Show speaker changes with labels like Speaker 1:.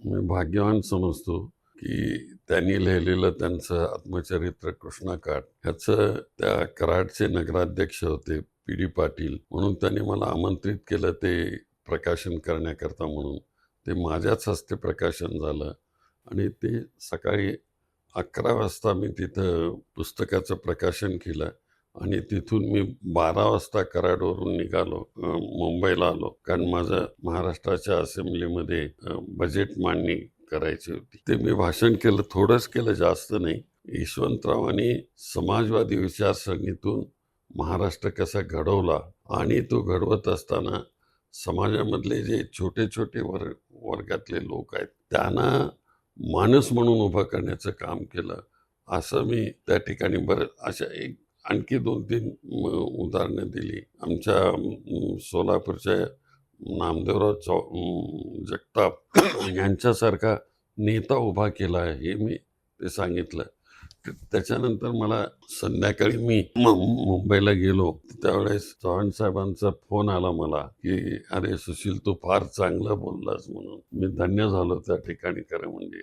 Speaker 1: मी भाग्यवान समजतो की त्यांनी लिहिलेलं त्यांचं आत्मचरित्र कृष्णाकाठ ह्याचं त्या कराडचे नगराध्यक्ष होते पी डी पाटील. म्हणून त्यांनी मला आमंत्रित केलं ते प्रकाशन करण्याकरता म्हणून. ते माझ्याच हस्ते प्रकाशन झालं आणि ते सकाळी अकरा वाजता मी तिथं पुस्तकाचं प्रकाशन केलं. आणि तिथून मी बारा वाजता कराडवरून निघालो मुंबईला आलो. कारण माझं महाराष्ट्राच्या असेंब्लीमध्ये बजेट मांडणी करायची होती. ते मी भाषण केलं थोडंच केलं जास्त नाही. यशवंतरावांनी समाजवादी विचारसरणीतून महाराष्ट्र कसा घडवला आणि तो घडवत असताना समाजामधले जे छोटे छोटे वर्ग वर्गातले लोक आहेत त्यांना माणूस म्हणून उभं करण्याचं काम केलं असं मी त्या ठिकाणी बरं अशा एक आणखी दोन तीन उदाहरणे उदाहरणं दिली. आमच्या सोलापूरच्या नामदेवराव चौ जगताप यांच्यासारखा नेता उभा केला आहे हे मी ते सांगितलं. त्याच्यानंतर मला संध्याकाळी मी मुंबईला गेलो. त्यावेळेस चव्हाण साहेबांचा फोन आला मला की अरे सुशील तू फार चांगलं बोललास म्हणून. मी धन्य झालो त्या ठिकाणी खरं म्हणजे.